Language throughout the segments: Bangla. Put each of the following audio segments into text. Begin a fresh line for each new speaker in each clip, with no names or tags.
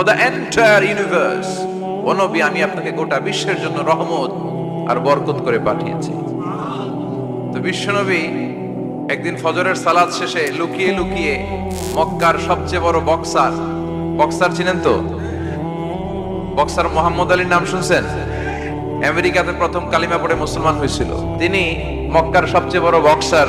for the entire universe ও নবী আমি আপনাকে গোটা বিশ্বের জন্য রহমত আর বরকত করে পাঠিয়েছি। তো বিশ্বনবী একদিন ফজরের সালাদ শেষে লুকিয়ে লুকিয়ে মক্কার সবচেয়ে বড় বক্সার বক্সার চিনেন তো? বক্সার মোহাম্মদ আলীর নাম শুনছেন? আমেরিকাতে প্রথম কালিমা পড়ে মুসলমান হয়েছিল। তিনি মক্কার সবচেয়ে বড় বক্সার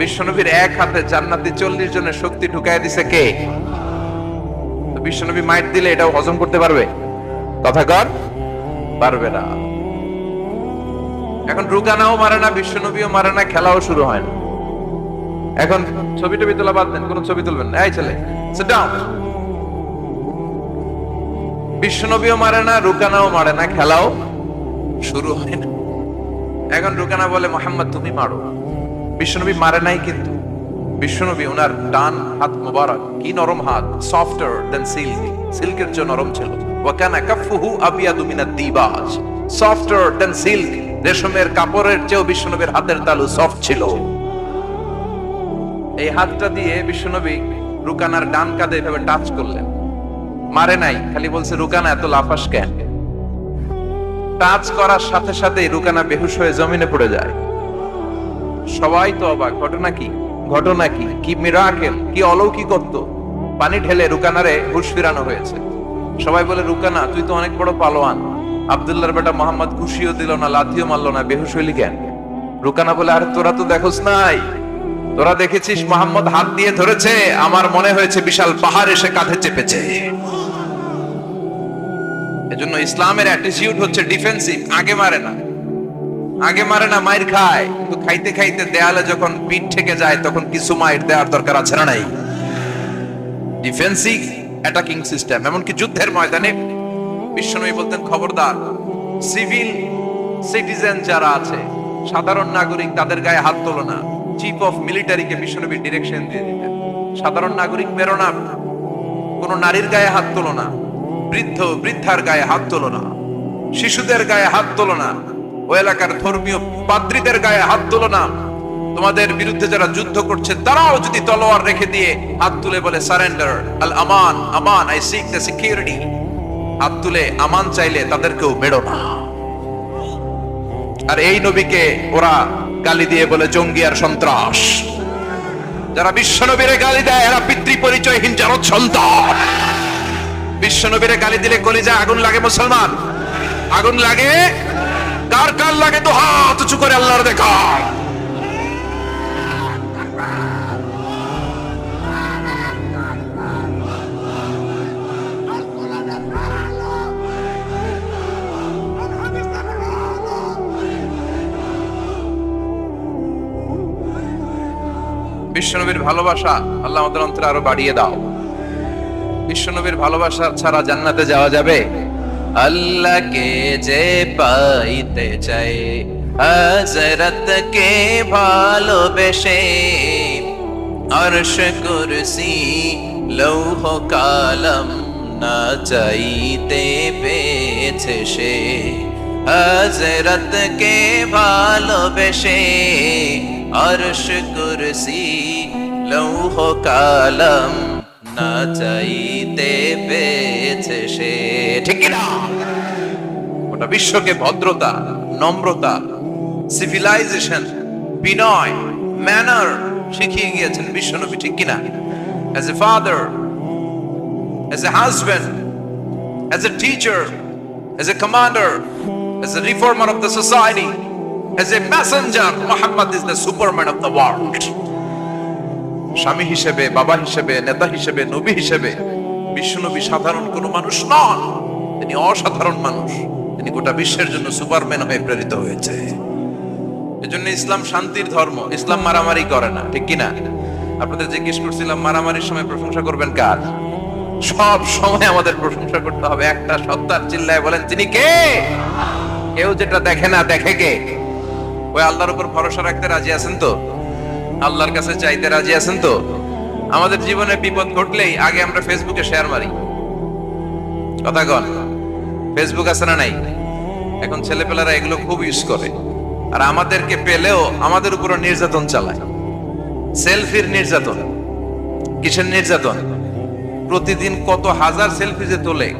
বিশ্বনবীর এক হাতে জান্নাতি চল্লিশ জনের শক্তি ঢুকাই দিছে কে? বিশ্বনবী মাইট দিলে এটাও হজম করতে পারবে? কথা কর পারবে না। এখন রুকানাও মারে না, বিশ্বনবীও মারে না, খেলাও শুরু হয় না। এখন ছবি টবি তোলা বাদ দেন, কোন ছবি তুলবেন না। এই ছেলে বিশ্বনবীও মারে না, রুকানাও মারে না, খেলাও শুরু হয় না। এখন রুকানা বলে, মোহাম্মদ, তুমি মারো। বিশ্বনবী মারে নাই কিন্তু। বিশ্বনবী ওনার ডান হাত মোবারক, কি নরম হাত? সফটার দেন সিল্ক সিল্কের চেয়ে নরম ছিল। ওয়াকানা কাফুহু আবিয়াদু মিনাদ দিবাজ। সফটার দেন সিল্ক রেশমের কাপড়ের চেয়েও বিশ্বনবীর হাতের তালু সফট ছিল। এই হাতটা দিয়ে বিশ্বনবী রুকানার ডান কাঁধে এভাবে টাচ করলেন। মারে নাই, খালি বলছে, রুকানা, এত লাফাস কেন? টাচ করার সাথে সাথে রুকানা বেহুশ হয়ে জমিনে পড়ে যায়। সবাই তো অবাক। ঘটনা কি? ঘটনা কি? কি মিরাকেল কি অলৌকিকত্ব? পানি ঢেলে রুকানারে হুশ ফিরানো হয়েছে। সবাই বলে, রুকানা, তুই তো অনেক বড় পালোয়ান। আব্দুল্লাহর বেটা মোহাম্মদ খুশিও দিল না, লাথিও মারলো না, বেহুশ হইলি কেন? রুকানা বলে, আর, তোরা তো দেখোস নাই। তোরা দেখেছিস মোহাম্মদ হাত দিয়ে ধরেছে, আমার মনে হয়েছে বিশাল পাহাড় এসে কাঁধে চেপেছে। এজন্য ইসলামের অ্যাটিটিউড হচ্ছে ডিফেন্সিভ আগে মারে না। আগে মারে না, মায়ের খায়। কিন্তু খাইতে খাইতে দেয়ালে যখন পিঠ থেকে যায়, তখন কিছু মায়ের দেওয়ার দরকার আছে না নাই? ডিফেন্সিভ অ্যাটাকিং সিস্টেম এমনকি যুদ্ধের ময়দানে। বিশ্বনবী বলতেন, খবরদার সিভিল সিটিজেন যারা আছে, সাধারণ নাগরিক তাদের গায়ে হাত তোলো না। চিফ অফ মিলিটারিকে বিশ্বনবী ডিরেকশন দিয়ে দিতেন। সাধারণ নাগরিক মেরো না। কোন নারীর গায়ে হাত তোলো না। বৃদ্ধ, বৃদ্ধার গায়ে হাত তোলো না। শিশুদের গায়ে হাত তোলো না। ও এলাকার ধর্মীয় পাদ্রীদের গায়ে হাত তোলো না। তোমাদের বিরুদ্ধে যারা যুদ্ধ করছে, তারাও যদি তলোয়ার রেখে দিয়ে হাত তুলে বলে সারেন্ডার আল আমান আমান আই সিক দ্য সিকিউরিটি হাত তুলে আমান চাইলে তাদেরকেও মেরো না। আর এই নবীকে ওরা গালি দিয়ে বলে, জঙ্গি আর সন্ত্রাস। যারা বিশ্ব নবীরে গালি দেয়, এরা পিতৃ পরিচয়হীন জারদ সন্তান। বিশ্ব নবীরে গালি দিলে কলিজা আগুন লাগে মুসলমান। আগুন লাগে করে আল্লাহর দেখা। বিশ্বনবীর ভালোবাসা আল্লাহ আমাদের অন্তরে আরও বাড়িয়ে দাও। বিশ্বনবীর ভালোবাসা ছাড়া জান্নাতে যাওয়া যাবে? আল্লাহকে যে পাইতে চাই হযরত কে ভালোবেসে অর্শ কুরসি লৌহ কালম না চাইতে পেয়েছে সে। হযরত কে ভালোবেসে অর্শ কুরসি লৌহ কালম না চাইতে পেয়েছে সে। ঠিক না ওটা বিশ্বকে ভদ্রতা, নম্রতা সিভিলাইজেশন বিনয় ম্যানার শিখিয়ে গিয়েছেন, বিশ্বনবী, ঠিক কিনা? As a father as a husband as a teacher as a commander as a reformer of the society as a messenger Mohammad is the superman of the world স্বামী হিসেবে, বাবা হিসেবে, নেতা হিসেবে, নবী হিসেবে, বিশ্বনবী সাধারণ কোন মানুষ নন। তিনি অসাধারণ মানুষ। তিনি গোটা বিশ্বের জন্য সুপারম্যান হয়ে প্রেরিত হয়েছে। এজন্য ইসলাম শান্তির ধর্ম, ইসলাম মারামারি করে না, ঠিক কিনা? আপনাদের জিজ্ঞেস করছিলাম, মারামারির সময় প্রশংসা করবেন কার? সব সময় আমাদের প্রশংসা করতে হবে, একটা সত্তার চিল্লায় বলেন তিনি কে? কেউ যেটা দেখে না, দেখে কে? ওই আল্লাহর উপর ভরসা রাখতে রাজি আছেন তো? আল্লাহর কাছে চাইতে রাজি আছেন তো? আমাদের জীবনে বিপদ ঘটলেই আগে আমরা ফেসবুকে শেয়ার মারি। কথা কন, ফেসবুক আছে না নাই? এখন ছেলেপেলারা এগুলো খুব ইউজ করে। আর আমাদেরকে পেলেও আমাদের উপর নির্যাতন চালায়। সেলফির নির্যাতন, কিসের নির্যাতন? প্রতিদিন কত হাজার সেলফি যে তোলে,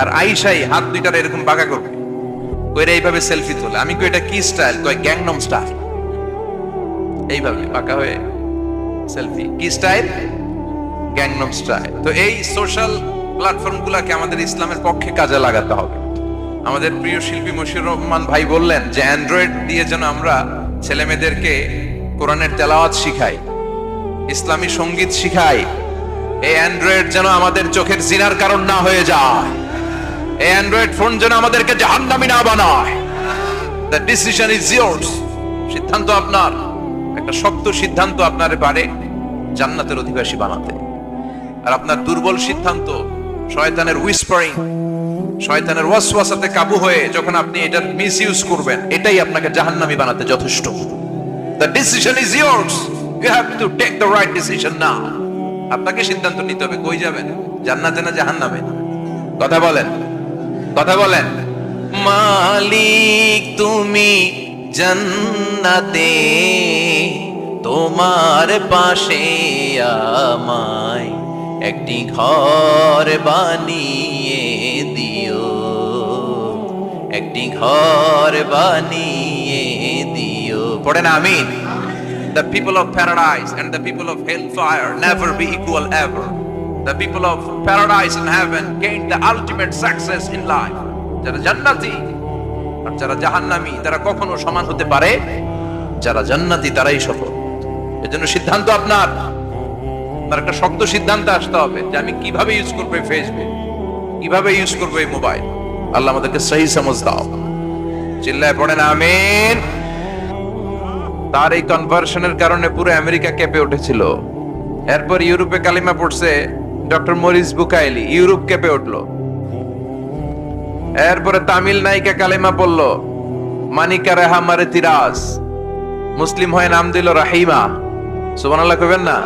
আর আইসাই হাত দুইটার এরকম বাঁকা করবে। কইরা এইভাবে সেলফি তোলে। আমি কই, এটা কি স্টাইল? কয়, গ্যাংনম স্টাইল। এইভাবে পাকা হয়ে সেলফি। কি স্টাইল? Gangnam style. তো এই সোশ্যাল প্ল্যাটফর্ম গুলাকে আমাদের ইসলামের পক্ষে কাজে লাগাতে হবে। আমাদের প্রিয় শিল্পী মশিউর রহমান ভাই বললেন যে অ্যান্ড্রয়েড দিয়ে যেন আমরা ছেলে মেয়েদেরকে কোরআনের তেলাওয়াত শিখাই, ইসলামী সংগীত শিখাই, এই অ্যান্ড্রয়েড যেন আমাদের চোখের জিনার কারণ না হয়ে যায়, এই অ্যান্ড্রয়েড ফোন যেন আমাদেরকে জাহান্নামী না বানায়। দ্য ডিসিশন ইজ ইয়ার্স সিদ্ধান্ত আপনার। একটা শক্ত সিদ্ধান্ত আপনার পারে জান্নাতের অধিবাসী বানাতে। আর আপনার দুর্বল সিদ্ধান্ত শয়তানের উইসপারিং শয়তানের ওয়াসওয়াসাতে কাবু হয়ে যখন আপনি এটার মিস ইউজ করবেন, এটাই আপনাকে জাহান্নামী বানাতে যথেষ্ট। The decision is yours you have to take the right decision now আপনাকে সিদ্ধান্ত নিতে হবে, কই যাবেন? জান্নাতে না জাহান্নামে? কথা বলেন। কথা বলেন। মালিক, তুমি জান্নাতে, তোমার পাশে আমায় একটি ঘর বানিয়ে একটি ঘর বানিয়ে দিও। পড়ে না, আমিন। The people of paradise and the people of hellfire never be equal ever. The people of paradise and heaven gain the ultimate success in life. যারা জান্নাতি আর যারা জাহান্নামী, তারা কখনো সমান হতে পারে? যারা জান্নাতি, তারাই সফল। এজন্য সিদ্ধান্ত আপনার। আপনার একটা শক্ত সিদ্ধান্ত আসতে হবে যে আমি কীভাবে ইউজ করব ফেসবুক কীভাবে ইউজ করব এই মোবাইল আল্লাহ আমাদেরকে সহি সমজ দাও। চিল্লায় পড়েন, আমিন। তার এই কনভার্সনের কারণে পুরো আমেরিকা কেঁপে উঠেছিল। এরপর ইউরোপে কালিমা পড়ছে, ডক্টর মরিস বুকাইলি, ইউরোপ কেঁপে উঠল। এরপরে তামিল নায়িকা কালিমা পড়ল, মানিকা রেহা মারে তিরাজ মুসলিম হয়ে নাম দিল রাহিমা। সুবহানাল্লাহ কইবেন না?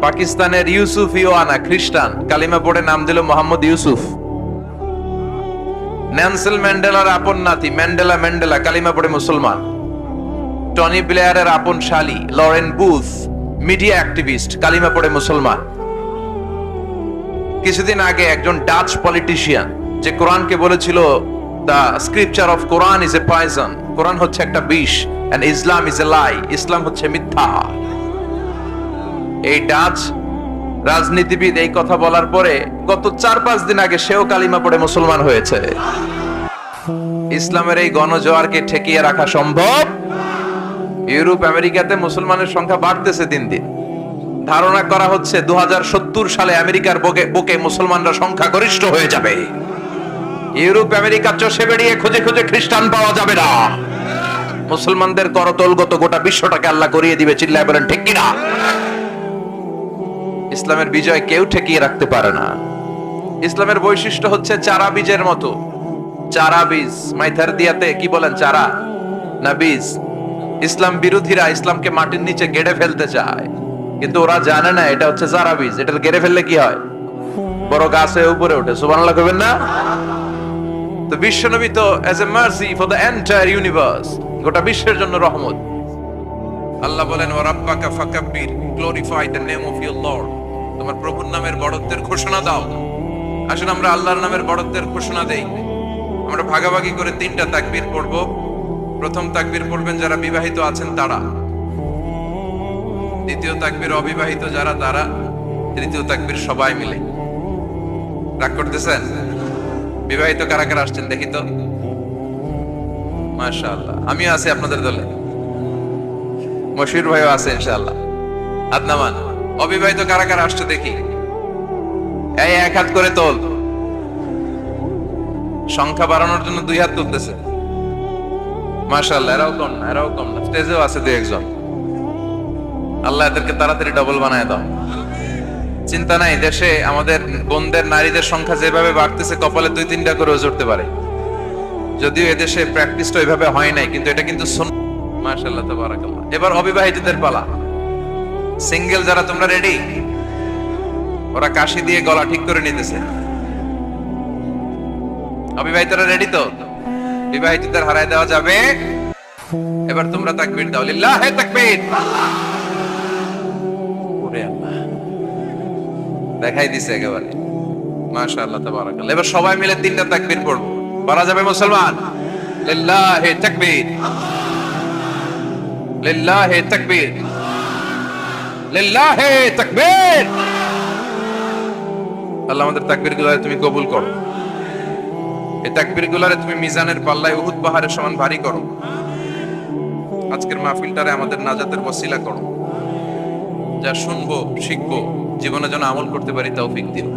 পাকিস্তানের ইউসুফ ইওয়ানা, খ্রিস্টান। কালিমা পড়ে নাম দিল মোহাম্মদ ইউসুফ। ন্যানসেল ম্যান্ডেলার আপন নাতি ম্যান্ডেলা ম্যান্ডেলা কালিমা পড়ে মুসলমান। টনি ব্লেয়ারের আপন শালী লরেন বুথ মিডিয়া অ্যাক্টিভিস্ট কালিমা পড়ে মুসলমান। কিছুদিন আগে একজন ডাচ পলিটিশিয়ান যে কোরআনকে বলেছিল the scripture of Quran is a poison কোরআন হচ্ছে একটা বিষ এন্ড ইসলাম ইজ এ লাই ইসলাম হচ্ছে মিথ্যা। এই ডাচ রাজনীতিবিদ এই কথা বলার পরে গত চার পাঁচ দিন আগে সেও কালিমা পড়ে মুসলমান হয়েছে। ইসলামের এই গণজোয়ারকে ঠেকিয়ে রাখা সম্ভব? ইউরোপ, আমেরিকাতে মুসলমানের সংখ্যা বাড়তেছে দিন দিন। ধারণা করা হচ্ছে দুহাজার সত্তর সালে আমেরিকার বুকে বুকে মুসলমানরা সংখ্যা গরিষ্ঠ হয়ে যাবে। ইউরোপ, আমেরিকা চষে বেরিয়ে খুঁজে খুঁজে খ্রিস্টান পাওয়া যাবে না। মুসলমানদের করতলগত গোটা বিশ্বটাকে আল্লাহ করিয়ে দিবে, চিল্লায় বলেন, ঠিক কিনা? ইসলামের বিজয় কেউ ঠেকিয়ে রাখতে পারে না। ইসলামের বৈশিষ্ট্য হচ্ছে চারা বীজের মতো। চারা বীজ, মাইথার দিয়াতে, কি বলেন চারা? না বীজ। ইসলাম বিরোধীরা ইসলামকে মাটির নিচে গেড়ে ফেলতে চায়। কিন্তু ওরা জানে না, এটা হচ্ছে চারা বীজ। এটা গেড়ে ফেললে কি হয়? বড় গাছ হয়ে উপরে ওঠে। সুবহানাল্লাহ কইবেন না? তো বিশ্বনবী তো as a mercy for the entire universe গোটা বিশ্বের জন্য রহমত। আল্লাহ বলেন ও রাব্বাকা ফাকাব্বির glorify the name of your lord তোমার প্রভুর নামের বড়ত্বের ঘোষণা দাও। আসলে আমরা আল্লাহর নামের বড়ত্বের ঘোষণা দেই। আমরা ভাগাভাগি করে তিনটা তাকবীর পড়ব। প্রথম তাকবীর পড়বেন যারা বিবাহিত আছেন তারা। দ্বিতীয় তাকবীর অবিবাহিত যারা তারা। তৃতীয় তাকবীর সবাই মিলে। রাগ করতেছেন? বিবাহিত কারা কারা আসছেন দেখি তো। মাশাআল্লাহ। আমিও আছি আপনাদের দলে। মশির ভাইও আছে ইনশাআল্লাহ। আদনামান। অবিবাহিত কারা কারা আসছে দেখি। এই এক হাত করে তোল। সংখ্যা বাড়ানোর জন্য দুই হাত তুলতেছে। এরাও কম না, এরাও কম না। স্টেজেও আছে একজন। আল্লাহ এদেরকে তাড়াতাড়ি ডবল বানায় দাও। চিন্তা নাই, দেশে আমাদের বোনদের নারীদের সংখ্যা যেভাবে বাড়তেছে, কপালে দুই তিনটা করে জড়তে পারে। যদিও এদেশে প্র্যাকটিসটা ওইভাবে হয় নাই, কিন্তু এটা কিন্তু মাশাআল্লাহ, তাবারাকাল্লাহ। এবার অবিবাহিতদের পালা। সিঙ্গেল যারা, তোমরা রেডি ওরা কাশি দিয়ে গলা ঠিক করে নিতেছে। অবিবাহিতরা রেডি তো? বিবাহিতদের হারায় দেওয়া যাবে। এবার তোমরা তাকবীর দাও। লিল্লাহে তাকবীর! ওরে আল্লাহ। দেখাই দিছে একেবারে। মাশাআল্লাহ, তাবারাকাল্লাহ। এবার সবাই মিলে তিনটা তাকবীর পড়ব। পারা যাবে মুসলমান? লিল্লাহে তাকবীর! লিল্লাহে তাকবীর! লিল্লাহে তাকবীর। আল্লাহ আমাদের তাকবীর তুমি কবুল করো। এই তাকবীর গুলারে তুমি মিজানের পাল্লায় উহুদ পাহাড়ের সমান ভারী করো। আজকের মাহফিলটারে আমাদের নাজাতের বসিলা করো। যা শুনব, শিখব, জীবনে যেন আমল করতে পারি, তৌফিক দিও।